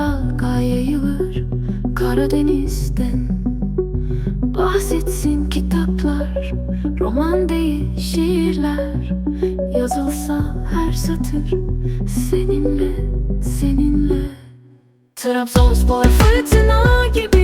Dalga yayılır Karadeniz'den. Bahsetsin kitaplar Roman değil şiirler. Yazılsa her satır Seninle, seninle. Trabzonspor fırtına gibi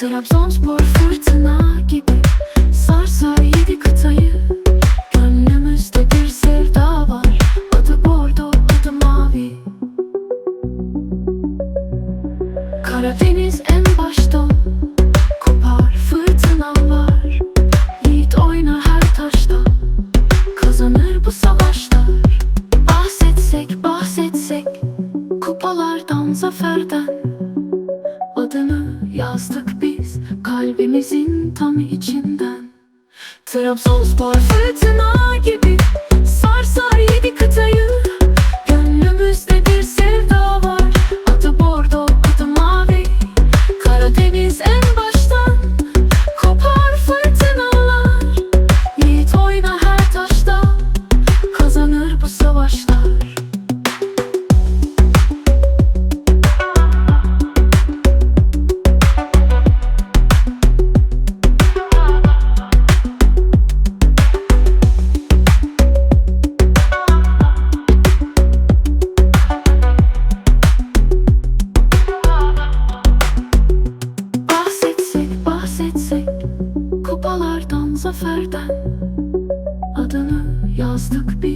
Trabzonspor fırtına gibi Sarsar yedi kıtayı Gönlümüzde bir sevda var. Adı bordo, adı mavi. Karadeniz en başta Kopar fırtınalar. Yiğit oynar her taşta Kazanır bu savaşlar. Bahsetsek bahsetsek Kupalardan zaferden Adını yazdık kalbimizin tam içinden. Trabzonspor fırtına gibi kupalardan zaferden Adını yazdık kalbimizin